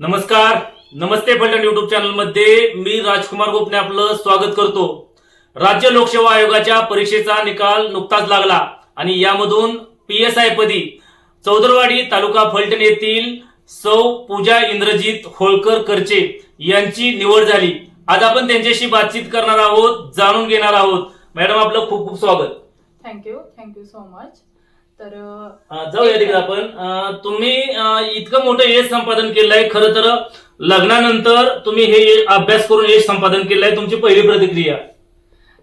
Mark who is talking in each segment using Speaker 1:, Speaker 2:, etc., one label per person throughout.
Speaker 1: नमस्कार. नमस्ते पलटण युट्यूब चॅनलमध्ये मी राजकुमार गोपने आपलं स्वागत करतो. राज्य लोकसेवा आयोगाच्या परीक्षेचा निकाल नुकताच लागला आणि यामधून पी एस आय पदी चौदरवाडी तालुका फलटण येथील सौ पूजा इंद्रजित होळकर करचे यांची निवड झाली. आज आपण त्यांच्याशी बातचीत करणार आहोत जाणून घेणार आहोत. मॅडम आपलं खूप खूप स्वागत.
Speaker 2: थँक्यू थँक्यू सो मच तर
Speaker 1: जाऊया तिकडे आपण. तुम्ही इतकं मोठं यश संपादन केलंय खरं तर लग्नानंतर तुम्ही हे अभ्यास करून यश संपादन केलंय तुमची पहिली प्रतिक्रिया.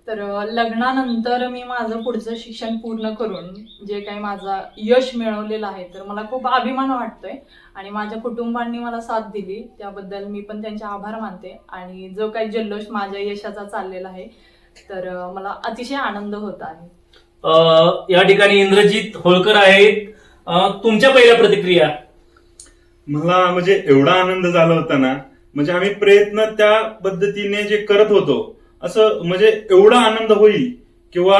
Speaker 2: तर लग्नानंतर मी माझं पुढचं शिक्षण पूर्ण करून जे काही माझा यश मिळवलेलं आहे तर मला खूप अभिमान वाटतोय. आणि माझ्या कुटुंबांनी मला साथ दिली त्याबद्दल मी पण त्यांचे आभार मानते. आणि जो काही जल्लोष माझ्या यशाचा चाललेला आहे तर मला अतिशय आनंद होत आहे.
Speaker 1: या ठिकाणी इंद्रजित होळकर आहेत. तुमच्या पहिल्या प्रतिक्रिया?
Speaker 3: मला म्हणजे एवढा आनंद झाला होता ना म्हणजे आम्ही प्रयत्न त्या पद्धतीने जे करत होतो असं म्हणजे एवढा आनंद होईल किंवा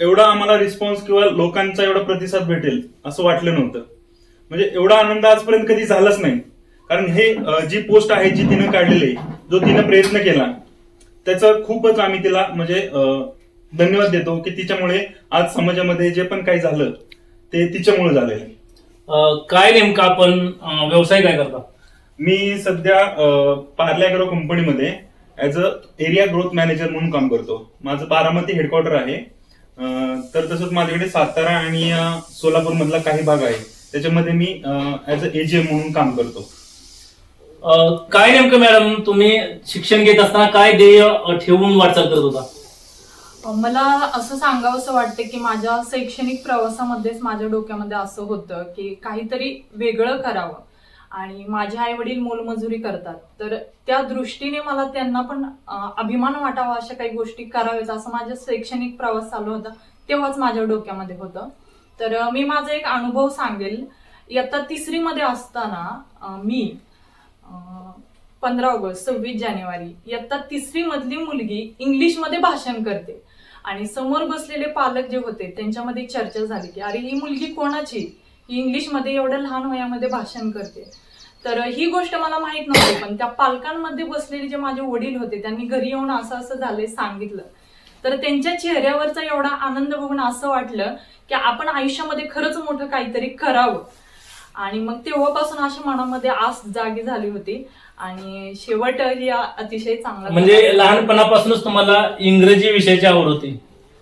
Speaker 3: एवढा आम्हाला रिस्पॉन्स किंवा लोकांचा एवढा प्रतिसाद भेटेल असं वाटलं नव्हतं. म्हणजे एवढा आनंद आजपर्यंत कधी झालाच नाही. कारण हे जी पोस्ट आहे जी तिनं काढलेली जो तिनं प्रयत्न केला त्याचं खूपच आम्ही तिला म्हणजे धन्यवाद देतो की तिच्यामुळे आज समाजामध्ये जे पण काही झालं ते तिच्यामुळे झालेलं आहे
Speaker 1: अं, काय नेमकं आपण अं, व्यवसाय काय करता?
Speaker 3: मी सध्या पार्ले अॅग्रो कंपनीमध्ये as a area growth manager म्हणून काम करतो. माझं बारामती हेडक्वार्टर आहे. अं, तर तसंच माझ्याकडे सातारा आणि सोलापूर मधला काही भाग आहे. त्याच्यामध्ये मी ऍज अ एजीएम म्हणून काम करतो.
Speaker 1: अं, काय नेमकं मॅडम तुम्ही शिक्षण घेत असताना काय ध्येय अं, ठेवून वाटचाल करत होता?
Speaker 2: मला असं सांगावंसं वाटतं की माझ्या शैक्षणिक प्रवासामध्येच माझ्या डोक्यामध्ये असं होतं की काहीतरी वेगळं करावं. आणि माझे आई वडील मोलमजुरी करतात. तर त्या दृष्टीने मला त्यांना पण अभिमान वाटावा अशा काही गोष्टी कराव्यात असं माझा शैक्षणिक प्रवास चालू होता तेव्हाच माझ्या डोक्यामध्ये होतं. तर मी माझा एक अनुभव सांगेल. इयत्ता तिसरीमध्ये असताना मी पंधरा ऑगस्ट सव्वीस जानेवारी इयत्ता तिसरी मधली मुलगी इंग्लिशमध्ये भाषण करते. आणि समोर बसलेले पालक जे होते त्यांच्यामध्ये चर्चा झाली की अरे ही मुलगी कोणाची? ही इंग्लिशमध्ये एवढ्या लहान वयामध्ये भाषण करते. तर ही गोष्ट मला माहीत नव्हती पण त्या पालकांमध्ये बसलेले जे माझे वडील होते त्यांनी घरी येऊन असं असं झालंय सांगितलं. तर त्यांच्या चेहऱ्यावरचा एवढा आनंद बघून असं वाटलं की आपण आयुष्यामध्ये खरंच मोठं काहीतरी करावं. आणि मग तेव्हापासून अशी मनामध्ये आस जागी झाली होती. आणि शेवट ही अतिशय चांगला
Speaker 1: म्हणजे लहानपणापासूनच तुम्हाला इंग्रजी विषयाची आवड होती?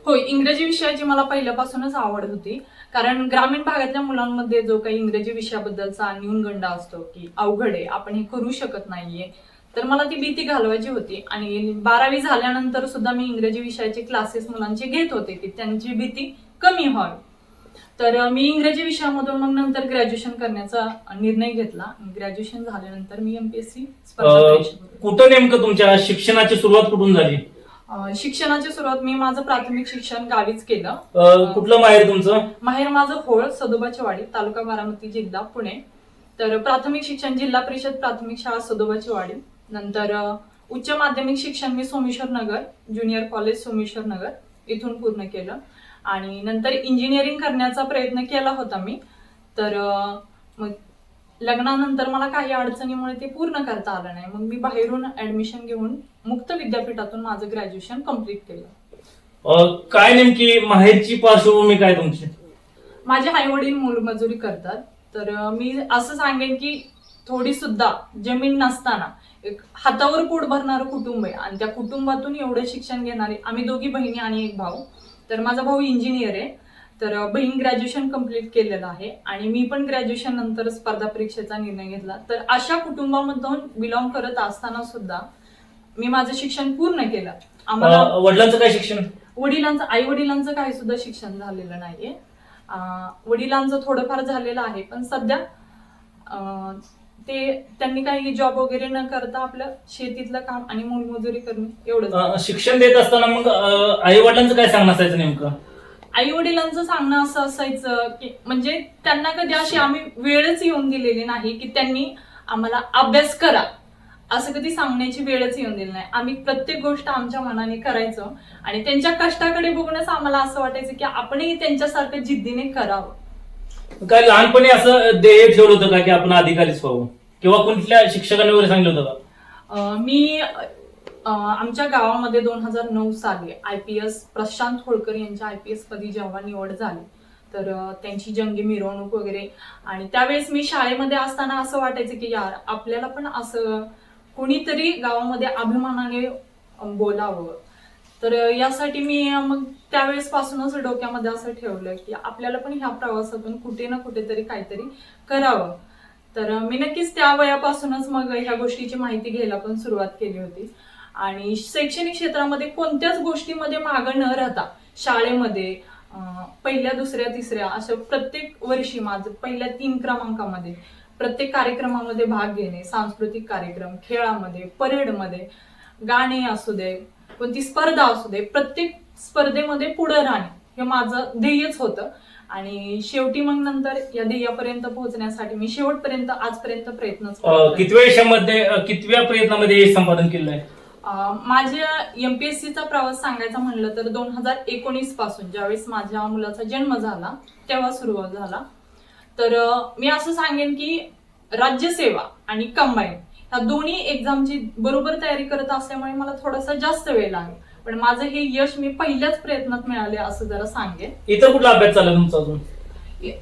Speaker 2: हो इंग्रजी विषयाची मला पहिल्यापासूनच आवड होती. कारण ग्रामीण भागातल्या मुलांमध्ये जो काही इंग्रजी विषयाबद्दलचा न्यूनगंड असतो की अवघड आहे आपण हे करू शकत नाहीये. तर मला ती भीती घालवायची होती आणि बारावी झाल्यानंतर सुद्धा मी इंग्रजी विषयाचे क्लासेस मुलांचे घेत होते की त्यांची भीती कमी व्हावी. तर मी इंग्रजी विषयामधून मग नंतर ग्रॅज्युएशन करण्याचा निर्णय घेतला. ग्रॅज्युएशन झाल्यानंतर मी एमपीएससी
Speaker 1: कुठं नेमकं तुमच्या शिक्षणाची सुरुवात कुठून झाली?
Speaker 2: शिक्षणाची सुरुवात मी माझं प्राथमिक शिक्षण गावीच केलं.
Speaker 1: कुठलं माहेर तुमचं?
Speaker 2: माहेर माझं होळ सदोबाची वाडी तालुका बारामती जिल्हा पुणे. तर प्राथमिक शिक्षण जिल्हा परिषद प्राथमिक शाळा सदोबाची वाडी नंतर उच्च माध्यमिक शिक्षण मी सोमेश्वर नगर ज्युनियर कॉलेज सोमेश्वर नगर इथून पूर्ण केलं. आणि नंतर इंजिनिअरिंग करण्याचा प्रयत्न केला होता मी. तर मग लग्नानंतर मला काही अडचणीमुळे ते पूर्ण करता आलं नाही. मग मी बाहेरून ऍडमिशन घेऊन मुक्त विद्यापीठातून माझं ग्रॅज्युएशन कंप्लीट केलं.
Speaker 1: काय नेमकी माहेरची पार्श्वभूमी काय तुमची?
Speaker 2: माझे आई वडील मोलमजुरी करतात. तर मी असं सांगेन की थोडी सुद्धा जमीन नसताना एक हातावर पोट भरणारं कुटुंब आहे आणि त्या कुटुंबातून एवढं शिक्षण घेणारे आम्ही दोघी बहिणी आणि एक भाऊ. तर माझा भाऊ इंजिनियर आहे. तर बहीण ग्रॅज्युएशन कंप्लीट केलेलं आहे आणि मी पण ग्रॅज्युएशन नंतर स्पर्धा परीक्षेचा निर्णय घेतला. तर अशा कुटुंबामधून बिलॉंग करत असताना सुद्धा मी माझं शिक्षण पूर्ण केलं. आम्हाला
Speaker 1: अं, वडिलांचं काय शिक्षण?
Speaker 2: वडिलांचं आई वडिलांचं काही सुद्धा शिक्षण झालेलं नाहीये. अं, वडिलांचं थोडंफार झालेलं आहे पण सध्या अं, ते त्यांनी काही जॉब वगैरे न करता आपलं शेतीतलं काम आणि मोलमजुरी करणे एवढंच.
Speaker 1: अं, शिक्षण देत असताना मग आई वडिलांचं काय सांगणं असायचं नेमकं?
Speaker 2: आई वडिलांचं सांगणं असं असायचं की म्हणजे त्यांना कधी अशी आम्ही वेळच येऊन दिलेली नाही की त्यांनी आम्हाला अभ्यास करा. असं कधी सांगण्याची वेळच येऊन दिली नाही. आम्ही प्रत्येक गोष्ट आमच्या मनाने करायचो आणि त्यांच्या कष्टाकडे बघूनच आम्हाला असं वाटायचं की आपणही त्यांच्यासारखं जिद्दीने करावं.
Speaker 1: काय लहानपणी असं ध्येय ठेवलं होतं का की आपण अधिकारीच व्हावं? किंवा कुठल्या शिक्षकांनी वगैरे सांगितलं होतं का?
Speaker 2: मी आमच्या गावामध्ये दोन हजार नऊ साली I P S Prashant Holkar यांच्या आय पी एस पदी जेव्हा निवड झाली तर त्यांची जंगी मिरवणूक वगैरे. आणि त्यावेळेस मी शाळेमध्ये असताना असं वाटायचं की यार आपल्याला पण असं कोणीतरी गावामध्ये अभिमानाने बोलावं. तर यासाठी मी मग त्यावेळेस पासूनच डोक्यामध्ये असं ठेवलं की आपल्याला पण ह्या प्रवासातून कुठे ना कुठेतरी काहीतरी करावं. तर मी नक्कीच त्या वयापासूनच मग ह्या गोष्टीची माहिती घ्यायला पण सुरुवात केली होती. आणि शैक्षणिक क्षेत्रामध्ये कोणत्याच गोष्टीमध्ये मागं न राहता शाळेमध्ये पहिल्या दुसऱ्या तिसऱ्या अशा प्रत्येक वर्षी माझं पहिल्या तीन क्रमांकामध्ये प्रत्येक कार्यक्रमामध्ये भाग घेणे सांस्कृतिक कार्यक्रम खेळामध्ये परेडमध्ये गाणे असू दे कोणती स्पर्धा असू दे प्रत्येक स्पर्धेमध्ये पुढे राहणे हे माझं ध्येयच होतं. आणि शेवटी मग नंतर या ध्येयापर्यंत पोहोचण्यासाठी मी शेवटपर्यंत आजपर्यंत आहे.
Speaker 1: कितव्या यशामध्ये कितव्या प्रयत्नामध्ये हे संपादन केलं आहे
Speaker 2: माझ्या एमपीएससीचा प्रवास सांगायचा म्हणलं तर दोन हजार एकोणीसपासून ज्यावेळेस माझ्या मुलाचा जन्म झाला तेव्हा सुरुवात झाला. तर मी असं सांगेन की राज्यसेवा आणि कंबाईन ह्या दोन्ही एक्झामची बरोबर तयारी करत असल्यामुळे मला थोडासा जास्त वेळ लागेल. पण माझं हे यश मी पहिल्याच प्रयत्नात मिळाले असं जरा सांगेन.
Speaker 1: इतर कुठला अभ्यास चालला तुमचा अजून?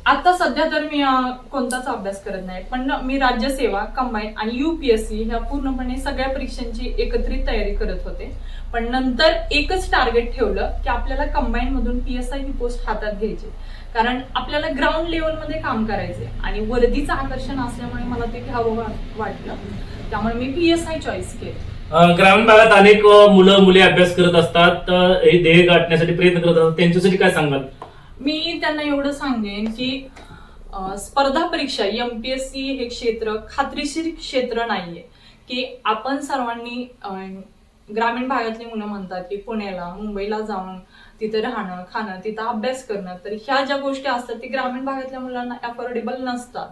Speaker 2: आता सध्या तर मी कोणताच अभ्यास करत नाही पण मी राज्यसेवा कंबाईन आणि युपीएससी ह्या पूर्णपणे सगळ्या परीक्षांची एकत्रित तयारी करत होते. पण नंतर एकच टार्गेट ठेवलं की आपल्याला कंबाईन मधून पीएसआय ही पोस्ट हातात घ्यायची. कारण आपल्याला ग्राउंड लेवलमध्ये काम करायचे आणि वर्दीचं आकर्षण असल्यामुळे मला ते घ्यावं वाटलं. त्यामुळे मी पीएसआय चॉईस केलं.
Speaker 1: ग्रामीण भागात अनेक मुलं मुली अभ्यास करत असतात. तर हे ध्येय गाठण्यासाठी प्रयत्न करत असतात. त्यांच्यासाठी काय सांगाल?
Speaker 2: मी त्यांना एवढं सांगेन की स्पर्धा परीक्षा एम पी एस सी हे क्षेत्र खात्रीशीर क्षेत्र नाहीये. की आपण सर्वांनी ग्रामीण भागातली मुलं म्हणतात की पुण्याला मुंबईला जाऊन तिथं राहणं खाणं तिथं अभ्यास करणं तर ह्या ज्या गोष्टी असतात ते ग्रामीण भागातल्या मुलांना अफोर्डेबल नसतात.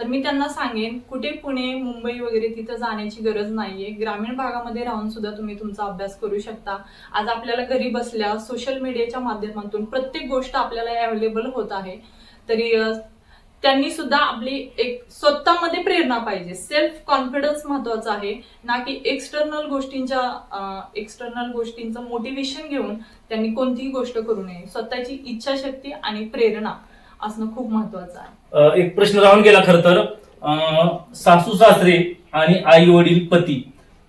Speaker 2: तर मी त्यांना सांगेन कुठे पुणे मुंबई वगैरे तिथं जाण्याची गरज नाहीये. ग्रामीण भागामध्ये राहून सुद्धा तुम्ही तुमचा अभ्यास करू शकता. आज आपल्याला घरी बसल्या सोशल मीडियाच्या माध्यमातून प्रत्येक गोष्ट आपल्याला अवेलेबल होत आहे. तरी त्यांनी सुद्धा आपली एक स्वतःमध्ये प्रेरणा पाहिजे. सेल्फ कॉन्फिडन्स महत्त्वाचा आहे. ना की एक्सटर्नल गोष्टींच्या एक्सटर्नल गोष्टींचं मोटिवेशन घेऊन त्यांनी कोणतीही गोष्ट करू नये. स्वतःची इच्छाशक्ती आणि प्रेरणा. असणं खूप महत्वाचं आहे.
Speaker 1: एक प्रश्न राहून गेला खर तर. सासू सासरे आणि आई वडील पती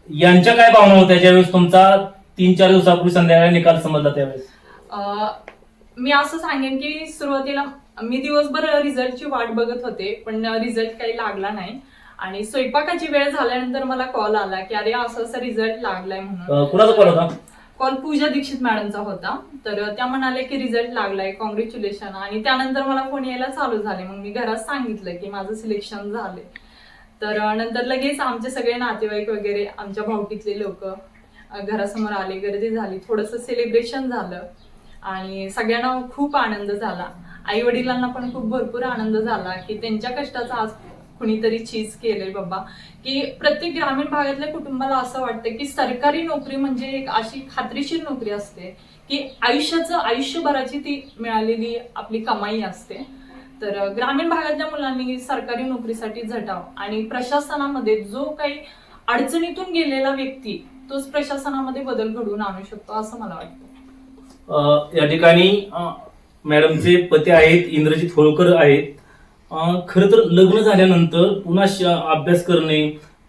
Speaker 1: यांच्या काय भावना होत्या ज्यावेळेस तुमचा तीन चार दिवसापूर्वी संध्याकाळी निकाल समजला त्यावेळेस?
Speaker 2: मी असं सांगेन की सुरुवातीला मी दिवसभर रिझल्टची वाट बघत होते पण रिझल्ट काही लागला नाही. आणि स्वयंपाकाची वेळ झाल्यानंतर मला कॉल आला की अरे असं असं रिझल्ट लागलाय म्हणून.
Speaker 1: कुणाचा कॉल होता?
Speaker 2: कॉल पूजा दीक्षित मॅडमचा होता. तर त्या म्हणाले की रिझल्ट लागलाय कॉंग्रॅच्युलेशन आणि त्यानंतर मला फोन यायला चालू झाले. मग मी घरात सांगितलं की माझं सिलेक्शन झालंय. तर नंतर लगेच आमचे सगळे नातेवाईक वगैरे आमच्या भावकीतले लोक घरासमोर आले गर्दी झाली. थोडंसं सेलिब्रेशन झालं. आणि सगळ्यांना खूप आनंद झाला. आई वडिलांना पण खूप भरपूर आनंद झाला की त्यांच्या कष्टाचा आज कुणीतरी चीज केलंय बाबा. की प्रत्येक ग्रामीण भागातल्या कुटुंबाला असं वाटतं की सरकारी नोकरी म्हणजे एक अशी खात्रीशीर नोकरी असते की आयुष्याचं आयुष्यभराची ती मिळालेली आपली कमाई असते. तर ग्रामीण भागातल्या मुलांनी सरकारी नोकरीसाठी झटाव आणि प्रशासनामध्ये जो काही अडचणीतून गेलेला व्यक्ती तोच प्रशासनामध्ये बदल घडवून आणू शकतो असं मला वाटतं.
Speaker 1: या ठिकाणी मॅडमचे पती आहेत इंद्रजित होळकर आहेत. खरं तर लग्न झाल्यानंतर पुन्हा अभ्यास करणे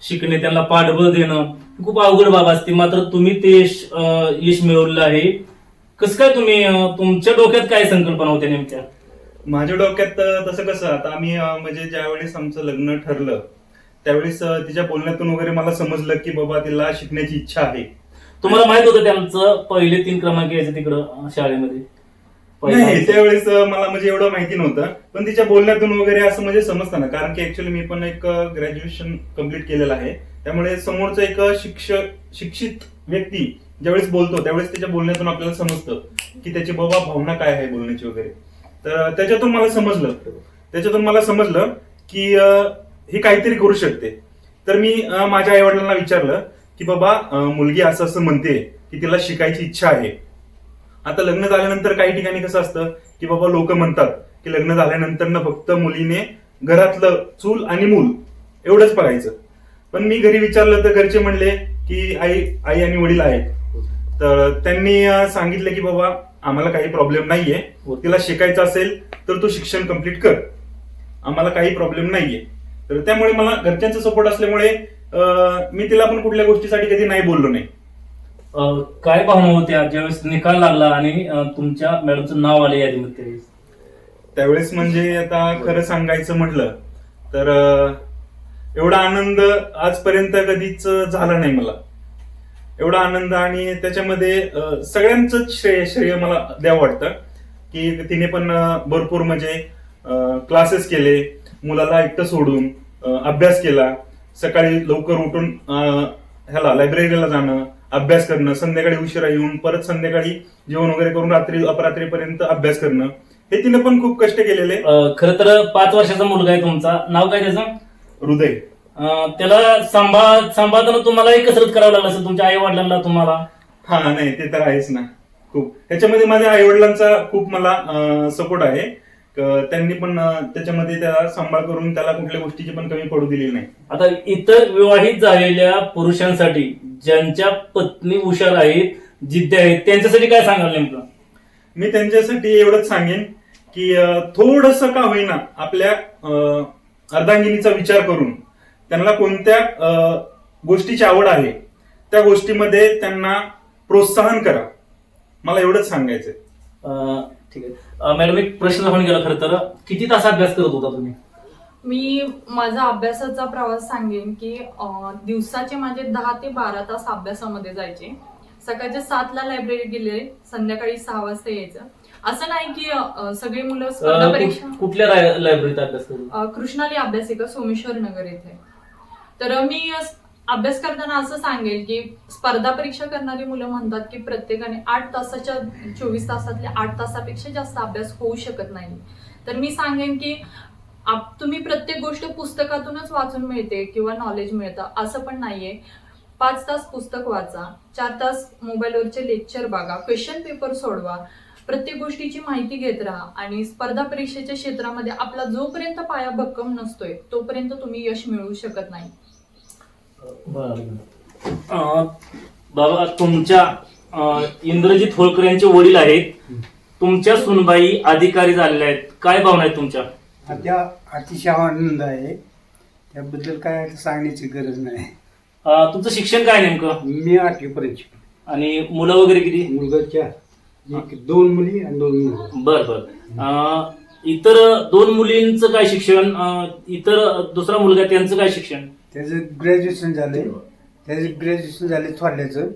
Speaker 1: शिकणे त्यांना पाठबळ देणं खूप अवघड बाब असते. मात्र तुम्ही ते यश मिळवलेलं आहे. कसं काय तुम्ही तुमच्या डोक्यात काय संकल्पना होत्या नेमक्या?
Speaker 3: माझ्या डोक्यात तसं कसं आता आम्ही म्हणजे ज्यावेळेस आमचं लग्न ठरलं त्यावेळेस तिच्या बोलण्यातून वगैरे मला समजलं की बाबा तिला शिकण्याची इच्छा आहे.
Speaker 1: तुम्हाला माहीत होतं त्यांचं पहिले तीन क्रमांक यायचे तिकडं शाळेमध्ये.
Speaker 3: नाही त्यावेळेस मला म्हणजे एवढं माहिती नव्हतं. पण तिच्या बोलण्यातून वगैरे असं म्हणजे समजतं ना. कारण की ऍक्च्युली मी पण एक ग्रॅज्युएशन कंप्लीट केलेलं आहे. त्यामुळे समोरचं एक शिक्षक शिक्षित व्यक्ती ज्यावेळेस बोलतो त्यावेळेस त्याच्या बोलण्यातून आपल्याला समजतं की त्याची बाबा भावना काय आहे बोलण्याची वगैरे. तर त्याच्यातून मला समजलं. त्याच्यातून मला समजलं की ही काहीतरी करू शकते. तर मी माझ्या आई वडिलांना विचारलं की बाबा मुलगी असं असं म्हणते की तिला शिकायची इच्छा आहे. आता लग्न झाल्यानंतर काही ठिकाणी कसं असतं की बाबा लोक म्हणतात की लग्न झाल्यानंतर ना फक्त मुलीने घरातलं चूल आणि मूल एवढंच बघायचं. पण मी घरी विचारलं तर घरचे म्हणले की आई आई आणि वडील आहेत. तर त्यांनी सांगितलं की बाबा आम्हाला काही प्रॉब्लेम नाहीये. तिला शिकायचं असेल तर तू शिक्षण कंप्लीट कर. आम्हाला काही प्रॉब्लेम नाहीये. तर त्यामुळे मला घरच्यांचा सपोर्ट असल्यामुळे मी तिला पण कुठल्या गोष्टीसाठी कधी नाही बोललो नाही.
Speaker 1: काय भावना होत्या ज्यावेळेस निकाल लागला आणि तुमच्या मॅडमचं नाव आले यादीमध्ये त्यावेळेस
Speaker 3: त्यावेळेस म्हणजे आता खरं सांगायचं म्हटलं तर एवढा आनंद आजपर्यंत कधीच झाला नाही मला. एवढा आनंद आणि त्याच्यामध्ये सगळ्यांच सगळ्यांचंच श्रेय श्रेय मला द्यावं वाटतं की तिने पण भरपूर म्हणजे क्लासेस केले मुलाला एकटं सोडून अभ्यास केला सकाळी लवकर उठून ह्याला लायब्ररीला जाणं अभ्यास करणं संध्याकाळी उशिरा येऊन परत संध्याकाळी जेवण वगैरे करून रात्री अपरात्रीपर्यंत अभ्यास करणं हे तिने पण खूप कष्ट केलेले.
Speaker 1: खरं तर पाच वर्षाचा मुलगा आहे तुमचा. नाव काय त्याचं?
Speaker 3: हृदय.
Speaker 1: अं, त्याला सांभाळ सांभाळताना तुम्हालाही कसरत करावं लागलं असेल तुमच्या आई वडिलांना तुम्हाला?
Speaker 3: हा नाही ते तर आहेच ना. खूप. त्याच्यामध्ये माझ्या आई वडिलांचा खूप मला सपोर्ट आहे. त्यांनी पण त्याच्यामध्ये त्याला सांभाळ करून त्याला कुठल्या गोष्टीची पण कमी पडू दिली नाही.
Speaker 1: आता इतर विवाहित झालेल्या पुरुषांसाठी ज्यांच्या पत्नी हुशार आहेत जिद्द आहेत त्यांच्यासाठी काय सांगाल नेमकं?
Speaker 3: मी त्यांच्यासाठी एवढंच सांगेन की थोडस का होईना आपल्या अर्धांगिनीचा विचार करून त्यांना कोणत्या गोष्टीची आवड आहे त्या गोष्टीमध्ये त्यांना प्रोत्साहन करा. मला एवढंच सांगायचंय.
Speaker 1: ठीक आहे. मॅडम एक प्रश्न होऊन गेला खरं तर किती तास अभ्यास करत होता तुम्ही?
Speaker 2: मी माझा अभ्यासाचा प्रवास सांगेन की अं, दिवसाचे माझे दहा ते बारा तास अभ्यासामध्ये जायचे. सकाळच्या सातला लायब्ररी गेले संध्याकाळी सहा वाजता यायचं. असं नाही की अं, सगळी मुलं स्पर्धा
Speaker 1: अं,
Speaker 2: परीक्षा
Speaker 1: कुठल्या लायब्ररीत अभ्यास करत
Speaker 2: अ, कृष्णाली अभ्यासिका सोमेश्वर नगर येथे. तर मी अस- अभ्यास करताना असं सांगेल की स्पर्धा परीक्षा करणारी मुलं म्हणतात की प्रत्येकाने आठ तासाच्या चोवीस तासातल्या आठ तासापेक्षा जास्त अभ्यास होऊ शकत नाही. तर मी सांगेन की आप- तुम्ही प्रत्येक गोष्ट पुस्तकातूनच वाचून मिळते किंवा नॉलेज मिळतं असं पण नाहीये. पाच तास पुस्तक वाचा चार तास मोबाईलवरचे लेक्चर बघा क्वेश्चन पेपर सोडवा प्रत्येक गोष्टीची माहिती घेत राहा आणि स्पर्धा परीक्षेच्या क्षेत्रामध्ये आपला जोपर्यंत पाया भक्कम नसतोय तोपर्यंत तुम्ही यश मिळवू शकत नाही.
Speaker 1: अं, बाबा तुमच्या अं, इंद्रजित होळकर यांचे वडील आहेत. तुमच्या सुनबाई अधिकारी झालेल्या आहेत. काय भावना आहेत तुमच्या?
Speaker 4: त्या अतिशय आनंद आहे. त्याबद्दल काय सांगण्याची गरज नाही.
Speaker 1: अं, तुमचं शिक्षण काय नेमकं?
Speaker 4: मी आठवीपर्यंत शिकलो.
Speaker 1: आणि मुलं वगैरे किती?
Speaker 4: मुलगाच्या एक दोन मुली आणि दोन मुलं.
Speaker 1: बर बर. अं, इतर दोन मुलींचं काय शिक्षण? अं, इतर दुसरा मुलगा त्यांचं काय शिक्षण?
Speaker 4: त्याचं ग्रॅज्युएशन झालंय. त्याचं ग्रॅज्युएशन झाले थोडल्याचं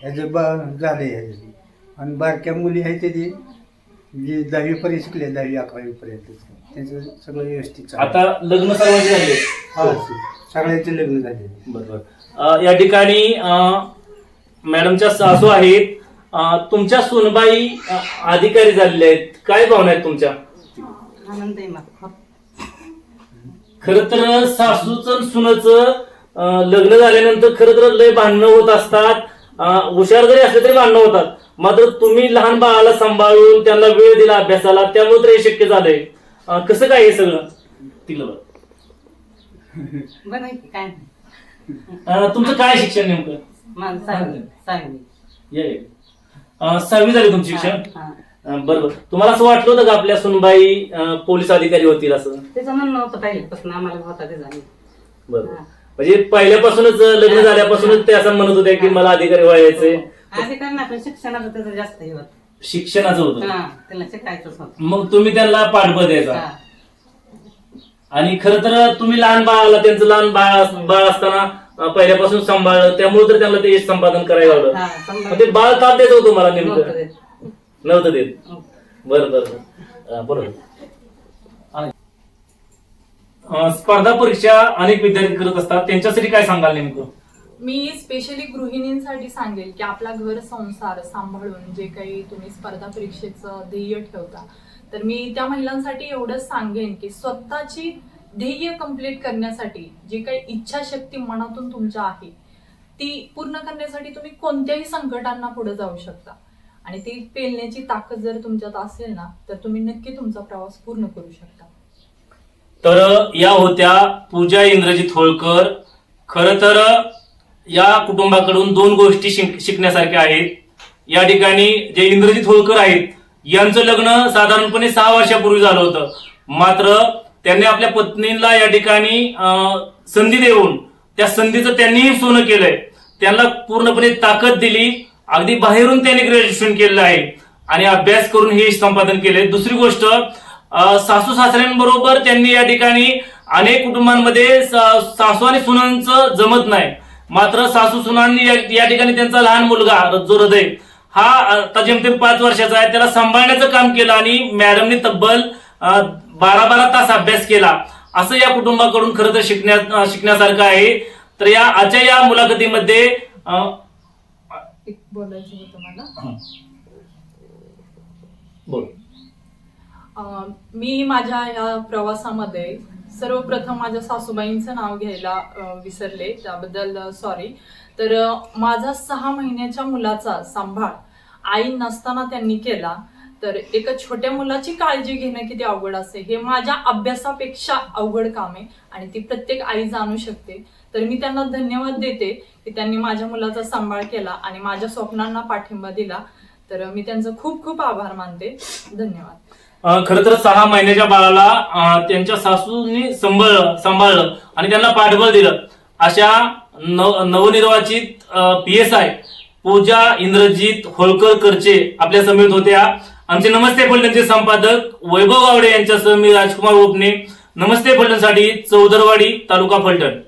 Speaker 4: ह्याचं बा झालंय ह्याचं. आणि बारक्या मुली आहेत ते. जे दहावीपर्यंत शिकले दहावी अकरावीपर्यंत त्यांचं सगळं व्यवस्थित आहे.
Speaker 1: आता लग्न सर्वांचे झाले.
Speaker 4: हा सगळ्यांचे लग्न झाले.
Speaker 1: बरोबर. अं, या ठिकाणी अं, मॅडमच्या सासू आहेत. अं, तुमच्या सुनबाई अं, अधिकारी झालेल्या आहेत. काय भावना आहेत तुमच्या?
Speaker 5: आनंद आहे मला.
Speaker 1: खर तर सासूचं सुनच लग्न झाल्यानंतर खरं तर लय भांडणं होत असतात. हुशार जरी असले तरी भांडणं होतात. मात्र तुम्ही लहान बाळाला सांभाळून त्यांना वेळ दिला अभ्यासाला त्यामुळे तर हे शक्य झालंय. कसं काय हे सगळं? तिकडं बघ.
Speaker 5: काय?
Speaker 1: तुमचं काय शिक्षण नेमकं? सहावी झाली तुमचं शिक्षण?
Speaker 5: हा.
Speaker 1: बरोबर. तुम्हाला असं वाटलं होतं का आपल्या सुनबाई पोलीस अधिकारी होतील असं?
Speaker 5: त्याचं म्हणणं होतं पहिल्यापासून आम्हाला होता ते जाणे
Speaker 1: बरोबर. म्हणजे पहिल्यापासूनच लग्न झाल्यापासूनच ते असं म्हणत होते की मला अधिकारी
Speaker 5: पण शिक्षणाचं त्याचं जास्त हे होत.
Speaker 1: शिक्षणाचं होतं.
Speaker 5: हा त्याला शिकायचंच होतं.
Speaker 1: मग तुम्ही त्यांना पाठबळ द्यायचा.
Speaker 5: हा.
Speaker 1: आणि खरं तर तुम्ही लहान बाळाला त्यांचं लहान बाळ बाळ असताना अं, पहिल्यापासून सांभाळलं त्यामुळे तर त्यांना ते संपादन करायला
Speaker 5: हा,
Speaker 1: मग
Speaker 5: संभाजी
Speaker 1: ते बाळ का देत होतं मला नेमकं. नव्हतं देत.
Speaker 5: हं.
Speaker 1: बरं बरं बरोबर स्पर्धा परीक्षा अनेक विद्यार्थी करत असतात. त्यांच्यासाठी काय सांगाल नेमकं?
Speaker 2: मी स्पेशली गृहिणींसाठी सांगेल की आपला घर संसार सांभाळून जे काही तुम्ही स्पर्धा परीक्षेचं ध्येय ठेवता तर मी त्या महिलांसाठी एवढंच सांगेन की स्वतःची ध्येय कंप्लीट करण्यासाठी जी काही इच्छाशक्ती मनातून तुमच्या आहे ती पूर्ण करण्यासाठी तुम्ही कोणत्याही संकटांना पुढे जाऊ शकता. आणि ती पेलण्याची ताकद जर तुमच्यात असेल ना तर तुम्ही नक्की तुमचा प्रवास पूर्ण करू शकता.
Speaker 1: तर या होत्या पूजा इंद्रजीत होळकर. खर तर या कुटुंबाकडून दोन गोष्टी शिक- शिकण्यासारख्या आहेत. या ठिकाणी जे इंद्रजीत होळकर आहेत यांचं लग्न साधारणपणे सहा वर्षापूर्वी झालं होतं. मात्र त्यांनी आपल्या पत्नीला या ठिकाणी अं, संधी देऊन त्या संधीचं त्यांनीही सोनं केलंय. त्यांना पूर्णपणे ताकद दिली. अगदी बाहेरून त्यांनी ग्रॅज्युएशन केलेलं आहे. आणि अभ्यास करून हे संपादन केलंय. दुसरी गोष्ट सासू सासऱ्यांबरोबर त्यांनी या ठिकाणी अनेक कुटुंबांमध्ये सासू आणि सुनांचं जमत नाही. मात्र सासू सुनांनी या ठिकाणी त्यांचा लहान मुलगा जो हृदय हा आता जेमतेम पाच वर्षाचा आहे. त्याला सांभाळण्याचं काम केलं आणि मॅडमनी तब्बल बारा बारा तास अभ्यास केला. असं या कुटुंबाकडून खरं तर शिकण्या शिकण्यासारखं आहे. तर या आजच्या या मुलाखतीमध्ये
Speaker 2: एक बोलायचं होतं मला.
Speaker 1: बोल.
Speaker 2: अं, मी माझ्या या प्रवासामध्ये सर्वप्रथम माझ्या सासूबाईंचं नाव घ्यायला अं, विसरले. त्याबद्दल सॉरी तर अं, माझा सहा महिन्याच्या मुलाचा सांभाळ आई नसताना त्यांनी केला. तर एका छोट्या मुलाची काळजी घेणं किती अवघड असते हे माझ्या अभ्यासापेक्षा अवघड काम आहे आणि ती प्रत्येक आई जाणू शकते. तर मी त्यांना धन्यवाद देते की त्यांनी माझ्या मुलाचा सांभाळ केला आणि माझ्या स्वप्नांना पाठिंबा दिला. तर मी त्यांचं खूप खूप आभार मानते. धन्यवाद.
Speaker 1: खर खरं तर सहा महिन्याच्या बाळाला त्यांच्या सासूंनी सांभाळलं सांभाळलं आणि त्यांना पाठबळ दिलं. अशा नव नवनिर्वाचित P S I Pooja Indrajit Holkar करचे आपल्या समेत होत्या. आमचे नमस्ते फलटणचे संपादक वैभव गावडे यांच्यासह मी राजकुमार ओपणे नमस्ते फलटणसाठी चौदरवाडी तालुका फलटण.